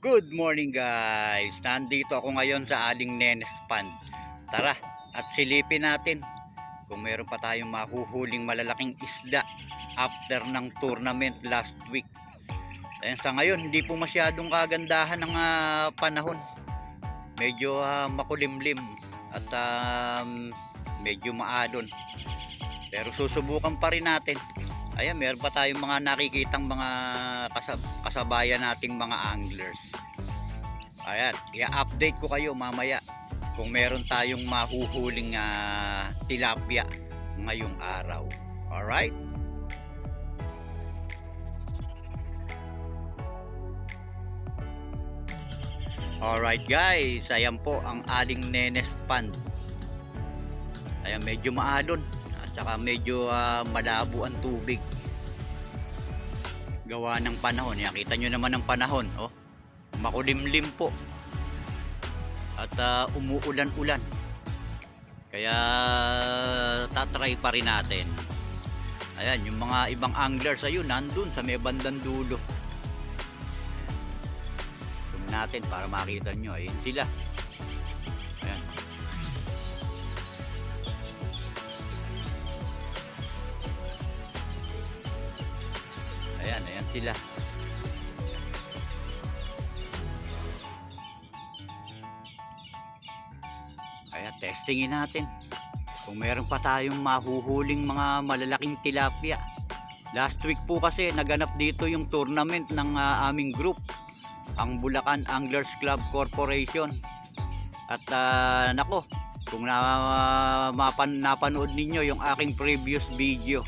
Good morning guys! Nandito ako ngayon sa Aling Nenes Pond. Tara at silipin natin kung meron pa tayong mahuhuling malalaking isda after ng tournament last week. Ayan, sa ngayon, hindi po masyadong kagandahan ng ah, panahon. Medyo ah, makulimlim at um, medyo maadon. Pero susubukan pa rin natin. Ayan, meron pa tayong mga nakikitang mga kasabayan nating mga anglers. Ayan, i-update ko kayo mamaya kung meron tayong mahuhuling ah, tilapia ngayong araw. Alright? Alright guys, ayan po ang aling Nenes Pond. Ayan, medyo maalon at saka medyo ah, malabo ang tubig. Gawa ng panahon. Yan, kita nyo naman ang panahon. Oh, makulimlim po. At ah, umuulan-ulan. Kaya tatry pa rin natin. Ayan, yung mga ibang anglers ayun, nandun sa may bandang dulo. Natin para makita nyo. Ayun sila. Sila. Kaya testingin natin kung meron pa tayong mahuhuling mga malalaking tilapia. Last week po kasi naganap dito yung tournament ng ah, aming group, ang Bulacan Anglers Club Corporation. At ah, nako, kung na, mapan, napanood ninyo yung aking previous video,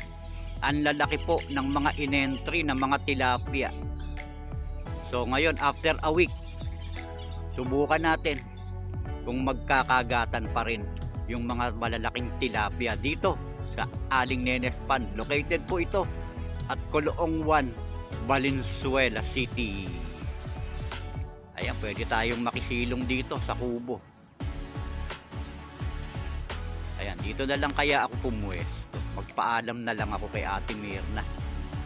ang lalaki po ng mga inentry ng mga tilapia. So ngayon after a week, subukan natin kung magkakagatan pa rin yung mga malalaking tilapia dito sa Aling Nenes Pond. Located po ito at Coloong 1, Valenzuela City. Ayan, pwede tayong makisilong dito sa kubo. Ayan, dito na lang kaya ako pumuwesto. Magpaalam na lang ako kay Ate Mirna.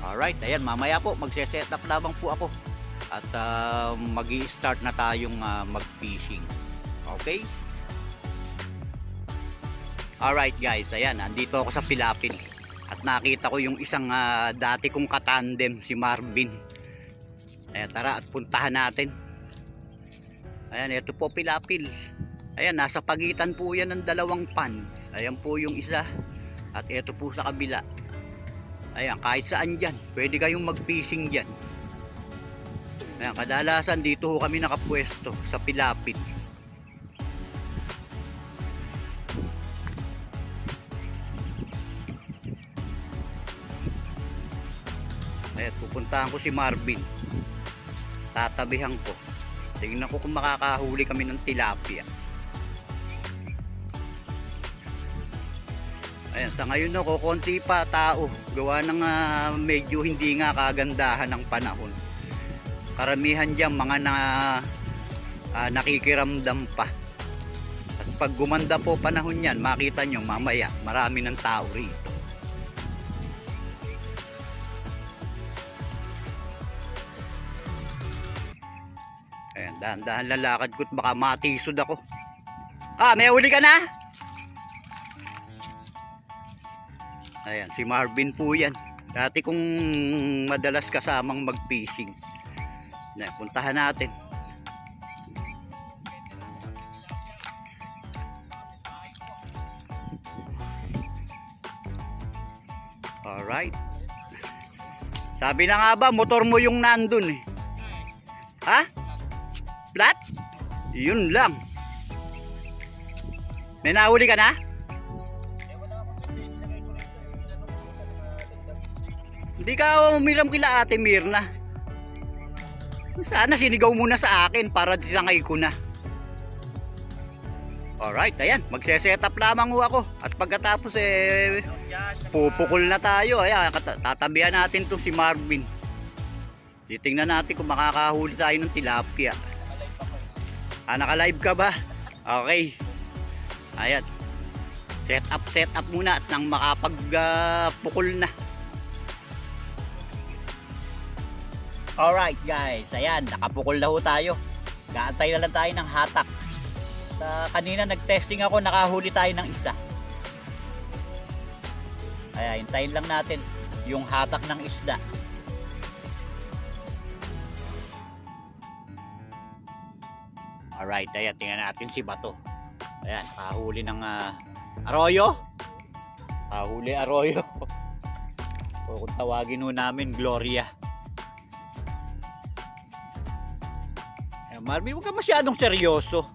Alright, ayan, mamaya po, magse-set up lamang po ako. At uh, mag start na tayong ah, mag-fishing. Okay? Alright guys, ayan, andito ako sa Pilapil. At nakita ko yung isang ah, dati kong katandem, si Marvin. Ayan, tara at puntahan natin. Ayan, ito po Pilapil. Ayan, nasa pagitan po yan ng dalawang pan. Ayan po yung isa. At ito po sa kabila. Ayan, kahit saan dyan. Pwede kayong mag-fishing dyan. Ayan, kadalasan dito ho kami nakapwesto sa Pilapil. Ayan, pupuntahan ko si Marvin. Tatabihan ko. Tingnan ko kung makakahuli kami ng tilapia. Ayan, sa ngayon no, kukunti pa tao. Gawa ng ah, medyo hindi nga kagandahan ng panahon. Karamihan dyan mga na, ah, nakikiramdam pa. At pag gumanda po panahon yan, makita nyo mamaya marami ng tao rito. Ayan, dahan-dahan lalakad ko't baka matisod ako. Ah, may uli ka na? Ayan, si Marvin po yan. Dati kong madalas kasamang mag-fishing. Na, puntahan natin. Alright. Sabi na nga ba, motor mo yung nandun eh. Ha? Flat? Yun lang. May nahuli ka na? Ka umiram kila ate Mirna. Sana sinigaw muna sa akin para tinangay ko na. Alright, ayan. Magse-set up lamang ho ako. At pagkatapos eh, pupukul na tayo. Ayan, tatabihan natin to si Marvin. Titingnan natin kung makakahuli tayo ng tilapia. Ah, naka-live ka ba? Okay. Ayan. Set up, set up muna at nang makapagpukul na. Alright guys, ayan, nakapukol na ho tayo. Gaantay na lang tayo ng hatak. Sa kanina nag-testing ako, nakahuli tayo ng isa. Kaya hintayin lang natin yung hatak ng isda. Alright, ayan, tingnan natin si Bato. Ayan, kahuli ng ah, arroyo. Kahuli arroyo. kung tawagin ho namin, Gloria. Marvin, huwag ka masyadong seryoso.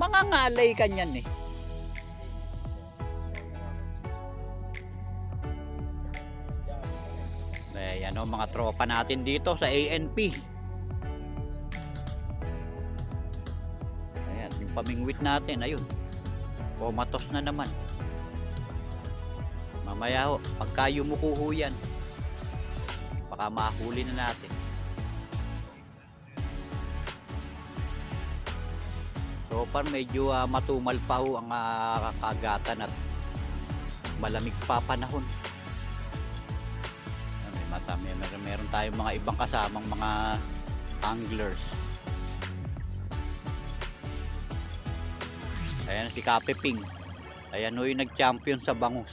Mga ngalay ka niyan eh. Ayan o, mga tropa natin dito sa ANP. Ayan, yung pamingwit natin, ayun. Komatos na naman. Mamaya ho, pagka yumuko ho yan, baka mahuli na natin. So far medyo ah, matumal pa ho ang uh, kagatan at malamig pa panahon. Ah, May mata, may, meron, meron tayong mga ibang kasamang mga anglers. Ayan si Kape Ping. Ayan ho yung nag-champion sa Bangus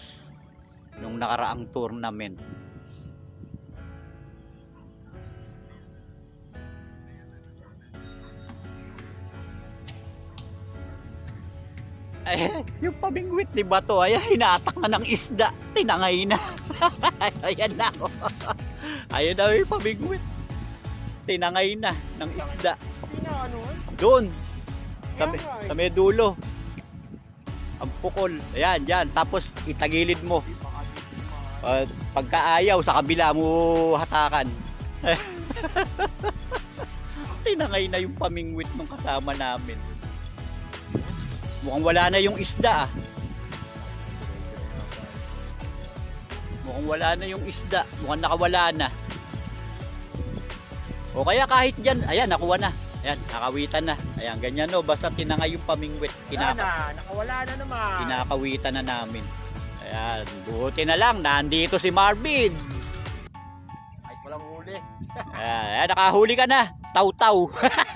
nung nakaraang tournament. Ay, yung pamingwit ni Bato, ay hinatak na ng isda. Tinangay na. Ayan na. oh. Ayan na yung pamingwit. Tinangay na ng isda. Doon. Sa may dulo. Ang pukol. Ayan, dyan. Tapos itagilid mo. Uh, pagkaayaw, sa kabila mo hatakan. Tinangay na yung pamingwit nung kasama namin. Mukhang wala na yung isda ah. Mukhang wala na yung isda. Mukhang nakawala na. O kaya kahit dyan, ayan, nakuha na. Ayan, nakawitan na. Ayan, ganyan no. Basta tinangay yung pamingwit. Kinaka na, nakawala na naman. kinakawitan na namin. Ayan, buti na lang. Nandito si Marvin. Kahit walang huli. Ayan, ayan, nakahuli ka na. Taw-taw.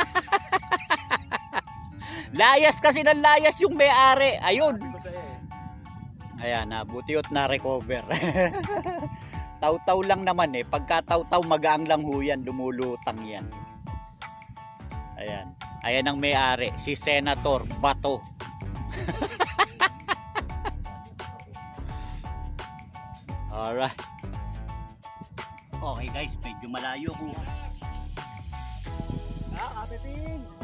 layas kasi ng layas yung may-ari. Ayun. Eh. Ayan, nabuti at na-recover. taw-taw lang naman eh. Pagka taw-taw, magaang lang ho yan. Dumulutang yan. Ayan. Ayan ang may-ari. Si Senator Bato. Alright. Okay guys, medyo malayo ko. Ah, kapiting!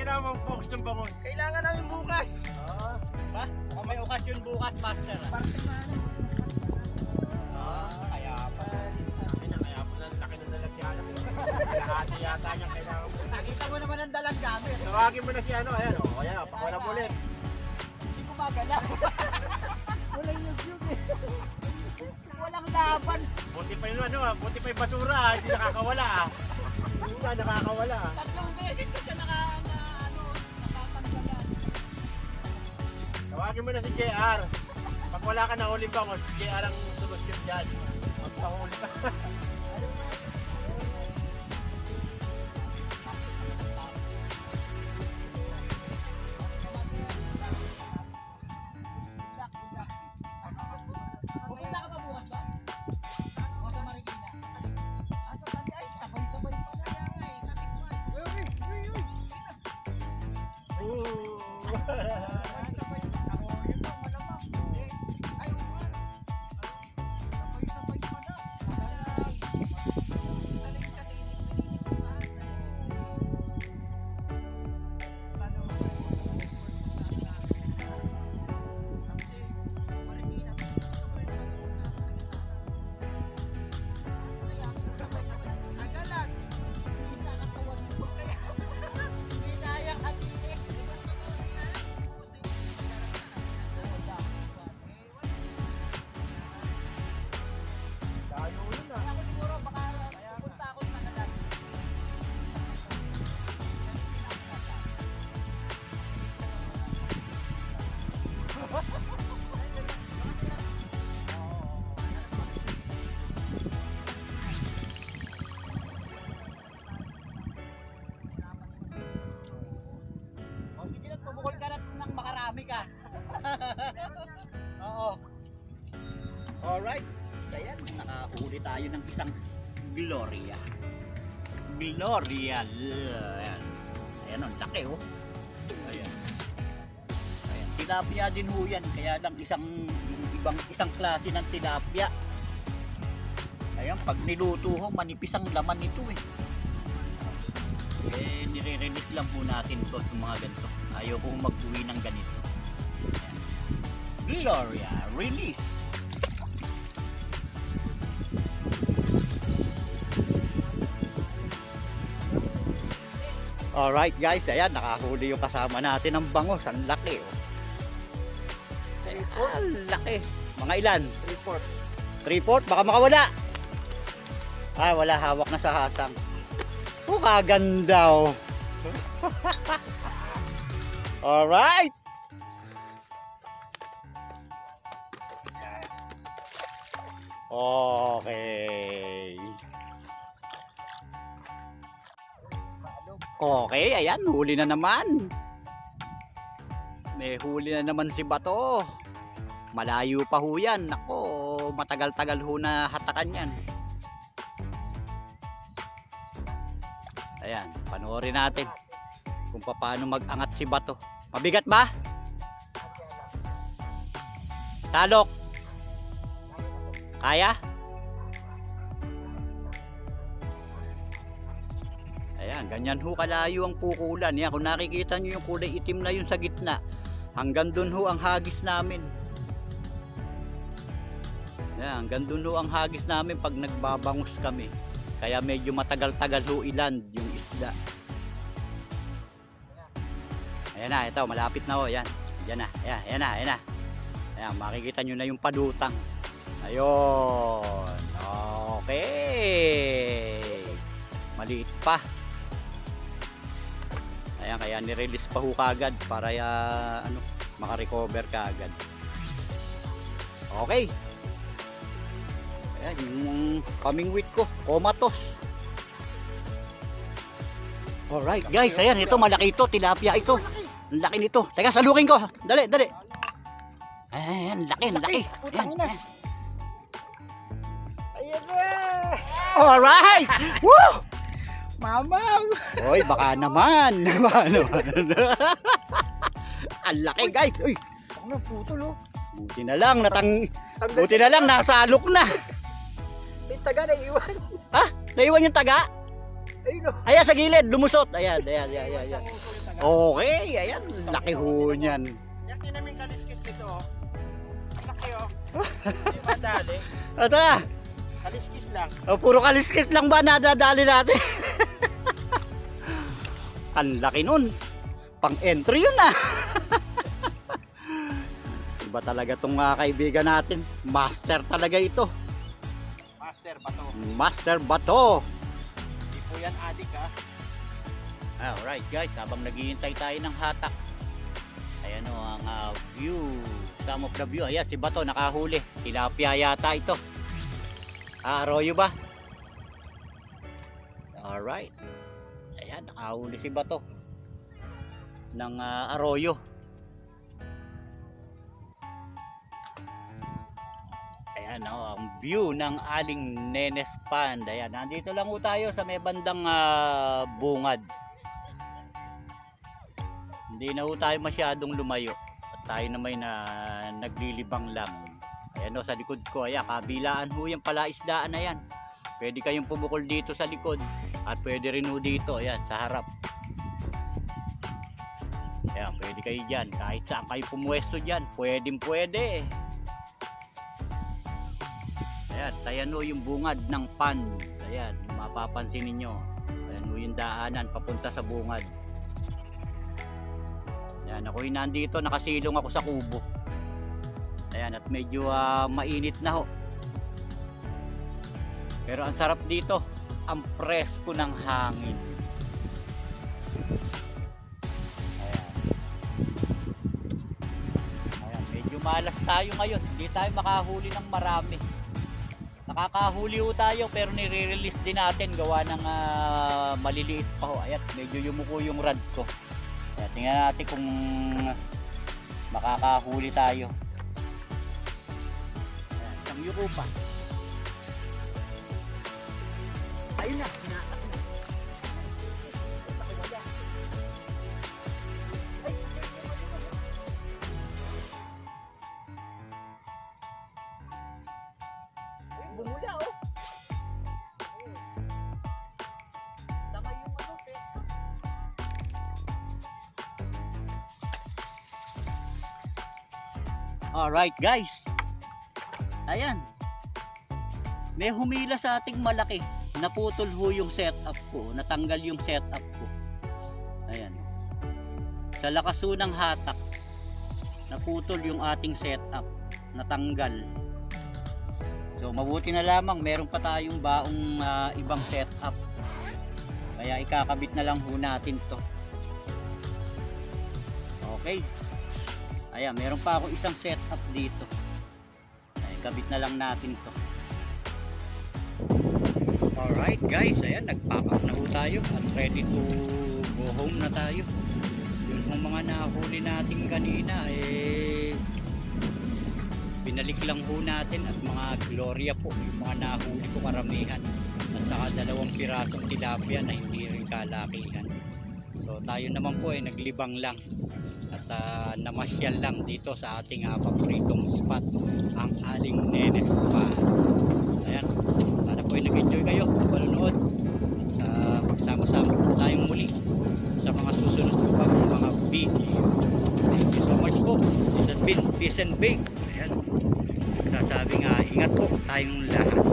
Kailangan focus ng bangon? Kailangan namin bukas! Ah, Ba? Kung may okasyon bukas, Master. parte na? Ah, kaya pa. Sabi na, kaya pa lang laki ng lalagyan. Kalahati yata niya kailangan mo. Nakita mo naman ang dalang gamit. Tawagin mo na si ano, ayan o. Oh, ayan, pakawala mo ulit. Hindi ko magalaw. Walang YouTube eh. Walang laban. Buti pa yung ano ah, buti pa yung basura ah, hindi nakakawala ah. Hindi nakakawala ah. Tatlong beses Tawagin mo na si JR. Pag wala ka na uling bangon, si JR ang solusyon dyan. Magpahuli ka. tayo ng isang Gloria. Gloria. Ayan. Ayan, ang laki oh. Ayan. Ayan. Tilapia din ho yan. Kaya lang isang ibang isang klase ng tilapia. Ayan, pag niluto ho, manipis ang laman nito eh. Eh, nire-release lang po natin to yung mga ganito. Ayaw kong mag-uwi ng ganito. Ayan. Gloria, release! Alright guys, ayan, nakahuli yung kasama natin ng bangos. Ang laki oh. Ayan, Ang laki. Mga ilan? Report. 3-4, baka makawala. Ah, wala hawak na sa hasang. Oh, kaganda oh. Alright. Okay. Okay, ayan, huli na naman. May huli na naman si Bato. Malayo pa ho yan. Nako, matagal-tagal ho na hatakan yan. Ayan, panoorin natin kung paano mag-angat si Bato. Mabigat ba? Talok. Kaya? Ayan, ganyan ho kalayo ang pukulan. Yan, kung nakikita nyo yung kulay itim na yun sa gitna, hanggang dun ho ang hagis namin. Yan, hanggang dun ho ang hagis namin pag nagbabangus kami. Kaya medyo matagal-tagal ho iland yung isda. Ayan na, ito, malapit na ho. Yan, yan na, ayan, ayan na, ayan na. Ayan, makikita nyo na yung padutang. Ayun. Okay. Maliit pa. Ayan, kaya nirelease pa ho kagad para ya, ano, makarecover kagad. Okay. Ayan, yung coming week ko, comatose. Alright, guys, ayan, ito, malaki ito, tilapia ito. Ang laki nito. Teka, salukin ko. Dali, dali. Ayan, laki, laki. Ayan, ayan. Alright! Woo! Mamaw! Hoy, baka naman. Baka naman. Ang laki, guys. Uy, Ako na putol oh. buti na lang. Natang, Tanggal buti na lang, nasa alok na. Yung taga na iwan. Ha? Naiwan yung taga? Ayun oh. Ayan, sa gilid. Lumusot. Ayan, ayan, ayan, ayan. ayan. Okay, ayan. Laki ho niyan. Yan namin kaliskit nito oh. Ang Laki oh. Di ba dali? Ito na. Kaliskis lang. O, puro kaliskit lang ba nadadali natin? Ang laki nun. Pang entry yun ah. Iba talaga itong mga kaibigan natin. Master talaga ito. Master ba to? Master Bato. Di po yan adik ah. Alright guys, habang naghihintay tayo ng hatak. Ayan o ang ah, view. Some of the view. Ayan, si Bato nakahuli. Tilapia yata ito. Ah, arroyo ba? Alright. Ayan, nakahuli si Bato. Ng ah, arroyo. Ayan o, ang view ng aling Nenes Pond. Ayan, nandito lang po tayo sa may bandang ah, bungad. Hindi na ho tayo masyadong lumayo. At tayo na may na naglilibang lang. Ayan o, sa likod ko. Ayan, kabilaan ho yung palaisdaan na yan. Pwede kayong pumukol dito sa likod. At pwede rin ho dito. Ayan, sa harap. Ayan, pwede kayo dyan. Kahit saan kayo pumuwesto dyan. Pwedeng pwede. Ayan, ayan ho yung bungad ng pan. Ayan, mapapansin ninyo. Ayan ho yung daanan papunta sa bungad. Ayan, ako'y nandito, nakasilong ako sa kubo. Ayan, at medyo ah, mainit na ho. Pero ang sarap dito, ang presko ng hangin. Ayan. Ayan, medyo malas tayo ngayon. Hindi tayo makahuli ng marami. Nakakahuli ho tayo pero nire-release din natin gawa ng ah, maliliit pa ho. Ayan, medyo yumuko yung rod ko. Kaya tingnan natin kung makakahuli tayo. Ayan, isang Ang yuko pa. Ayun na, bumula. Tama yung ano, te. Alright guys. Ayan. May humila sa ating malaki. Naputol ho yung setup ko. Natanggal yung setup ko. Ayan. Sa lakas ng hatak. Naputol yung ating setup. Natanggal. So mabuti na lamang meron pa tayong baong ah, ibang setup. Kaya ikakabit na lang ho natin to. Okay. Ayan, meron pa ako isang setup dito. Ay, kabit na lang natin to. Alright guys, ayan, nag-pack up na ho tayo at ready to go home na tayo. Yung mga nahuli natin kanina, eh, binalik lang ho natin at mga Gloria po, yung mga nahuli ko karamihan. At saka dalawang pirasong tilapia na hindi rin kalakihan. So tayo naman po ay naglibang lang at uh, namasyal lang dito sa ating uh, paboritong spot ang Aling Nenes Spa ayan sana po ay nag-enjoy kayo sa panonood. Sa pagsama-sama po tayong muli sa mga susunod po pa mga video thank you so much po. This has been Peace and Bake. Ayan. Sasabi nga ingat po tayong lahat